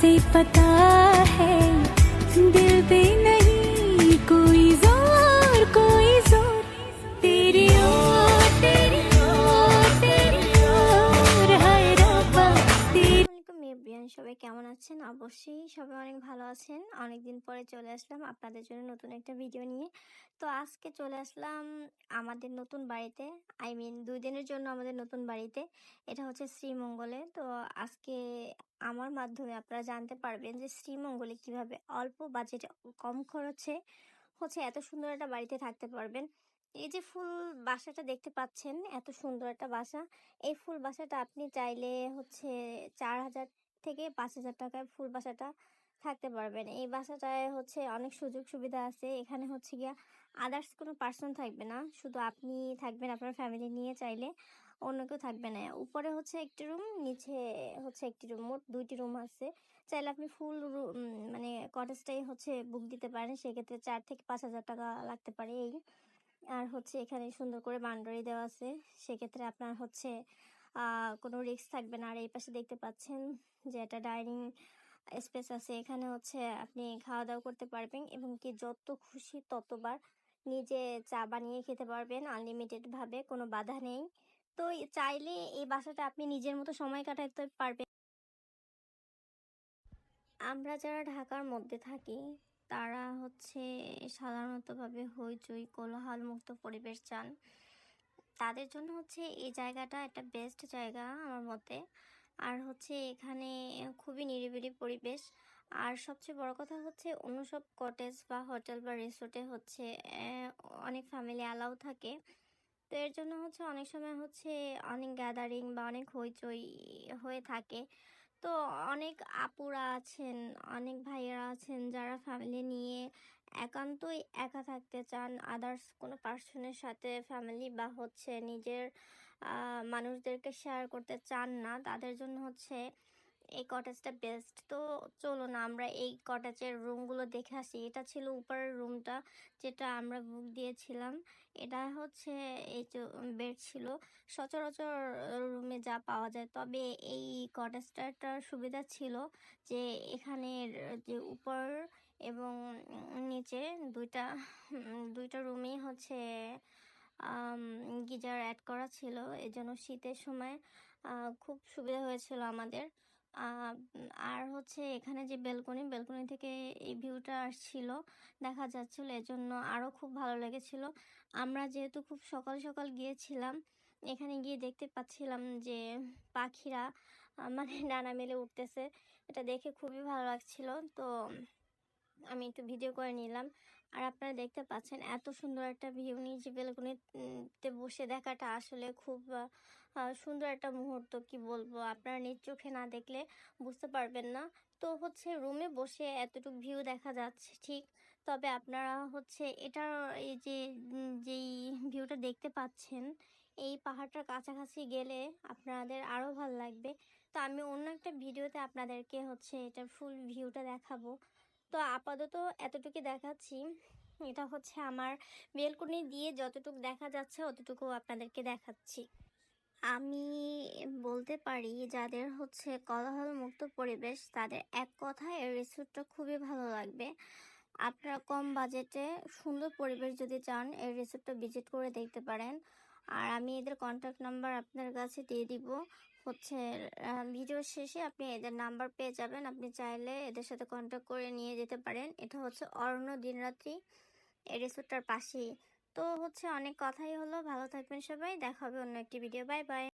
से पता है दिल भी नहीं সবাই কেমন আছেন? অবশ্যই সবাই অনেক ভালো আছেন। অনেকদিন পরে চলে আসলাম আপনাদের জন্য নতুন একটা ভিডিও নিয়ে। তো আজকে চলে আসলাম আমাদের নতুন বাড়িতে আই মিন দুই দিনের জন্য আমাদের নতুন বাড়িতে। এটা হচ্ছে শ্রীমঙ্গলে। তো আজকে আমার মাধ্যমে আপনারা জানতে পারবেন যে শ্রীমঙ্গলে কীভাবে অল্প বাজেট কম খরচে হচ্ছে এত সুন্দর একটা বাড়িতে থাকতে পারবেন। এই যে ফুল বাসাটা দেখতে পাচ্ছেন, এত সুন্দর একটা বাসা। এই ফুল বাসাটা আপনি চাইলে হচ্ছে চার হাজার থেকে পাঁচ হাজার টাকায় ফুল বাসাটা থাকতে পারবেন। এই বাসাটায় হচ্ছে অনেক সুযোগ সুবিধা আছে। এখানে হচ্ছে গিয়া আদার্স কোনো পার্সন থাকবে না। শুধু আপনি থাকবেন, আপনার ফ্যামিলি নিয়ে চাইলে অন্য কেউ থাকবে না। উপরে হচ্ছে একটি রুম নিচে হচ্ছে একটি রুম মোট দুইটি রুম আছে। চাইলে আপনি ফুল মানে কটেজটাই হচ্ছে বুক দিতে পারেন। সেক্ষেত্রে চার থেকে পাঁচ হাজার টাকা লাগতে পারে এই। আর হচ্ছে এখানে সুন্দর করে বাউন্ডারি দেওয়া আছে। সেক্ষেত্রে আপনার হচ্ছে কোনো রিস্ক থাকবে না। আর এই পাশে দেখতে পাচ্ছেন যে একটা ডাইনিং স্পেস আছে। এখানে হচ্ছে আপনি খাওয়া দাওয়া করতে পারবেন এবং কি যত খুশি ততবার নিজে চা বানিয়ে খেতে পারবেন আনলিমিটেড ভাবে, কোনো বাধা নেই। তো চাইলে এই বাসাটা আপনি নিজের মতো সময় কাটাতে পারবেন। আমরা যারা ঢাকার মধ্যে থাকি, তারা হচ্ছে সাধারণতভাবে হইচই কোলাহল মুক্ত পরিবেশ চান। তাদের জন্য হচ্ছে এই জায়গাটা একটা বেস্ট জায়গা আমার মতে। আর হচ্ছে এখানে খুবই নিরিবিলি পরিবেশ। আর সবচেয়ে বড় কথা হচ্ছে অন্য সব কটেজ বা হোটেল বা রিসোর্টে হচ্ছে অনেক ফ্যামিলি অ্যালাউ থাকে। তো এর জন্য হচ্ছে অনেক সময় হচ্ছে অনেক গ্যাদারিং বা অনেক হইচই হয়ে থাকে। তো অনেক আপুরা আছেন, অনেক ভাইয়েরা আছেন যারা ফ্যামিলি নিয়ে একান্তই একা থাকতে চান আদার্স কোনো পার্সনের সাথে ফ্যামিলি বা হচ্ছে নিজের মানুষদেরকে শেয়ার করতে চান না, তাদের জন্য হচ্ছে এই কটেজটা বেস্ট তো চলো না আমরা এই কটেজের রুমগুলো দেখে আসি। এটা ছিল উপরের রুমটা যেটা আমরা বুক দিয়েছিলাম। এটা হচ্ছে এই বেড ছিল। সচরাচর রুমে যা পাওয়া যায়। তবে এই কটেজটার সুবিধা ছিল যে এখানের যে উপর এবং নিচে দুইটা দুইটা রুমেই হচ্ছে গিজার অ্যাড করা ছিল। এই জন্য শীতের সময় খুব সুবিধা হয়েছিল আমাদের। আর হচ্ছে এখানে যে বেলকনি বেলকনি থেকে এই ভিউটা আসছিল, দেখা যাচ্ছিল। এজন্য আরও খুব ভালো লেগেছিল। আমরা যেহেতু খুব সকাল সকাল গিয়েছিলাম, এখানে গিয়ে দেখতে পাচ্ছিলাম যে পাখিরা মানে ডানা মেলে উঠতেছে। এটা দেখে খুবই ভালো লাগছিল। তো আমি একটু ভিডিও করে নিলাম। আর আপনারা দেখতে পাচ্ছেন এত সুন্দর একটা ভিউ নিচে বেলকনিতে বসে দেখাটা আসলে খুব সুন্দর একটা মুহূর্ত, কি বলব? আপনারা নিজ চোখে না দেখলে বুঝতে পারবেন না। তো হচ্ছে রুমে বসে এতটুকু ভিউ দেখা যাচ্ছে ঠিক, তবে আপনারা হচ্ছে এটা, এই যে যেই ভিউটা দেখতে পাচ্ছেন, এই পাহাড়টার কাছাকাছি গেলে আপনাদের আরও ভালো লাগবে। তো আমি অন্য একটা ভিডিওতে আপনাদেরকে হচ্ছে এটার ফুল ভিউটা দেখাবো। তো আপাতত এতটুকু দেখাচ্ছি। এটা হচ্ছে আমার বেলকনি দিয়ে যতটুকু দেখা যাচ্ছে অতটুকু আপনাদেরকে দেখাচ্ছি। আমি বলতে পারি যাদের হচ্ছে কোলাহল মুক্ত পরিবেশ, তাদের এক কথায় এই রিসোর্টটা খুবই ভালো লাগবে। আপনারা কম বাজেটে সুন্দর পরিবেশ যদি চান, এই রিসোর্টটা ভিজিট করে দেখতে পারেন। আর আমি এদের কন্ট্যাক্ট নাম্বার আপনার কাছে দিয়ে দিব। হচ্ছে ভিডিওর শেষে আপনি এদের নাম্বার পেয়ে যাবেন। আপনি চাইলে এদের সাথে কন্ট্যাক্ট করে নিয়ে যেতে পারেন। এটা হচ্ছে অরণ্য দিনরাত্রি। এই রিসোর্টটার পাশেই। তো হচ্ছে, অনেক কথাই হলো। ভালো থাকবেন সবাই। দেখা হবে অন্য একটি ভিডিও বাই বাই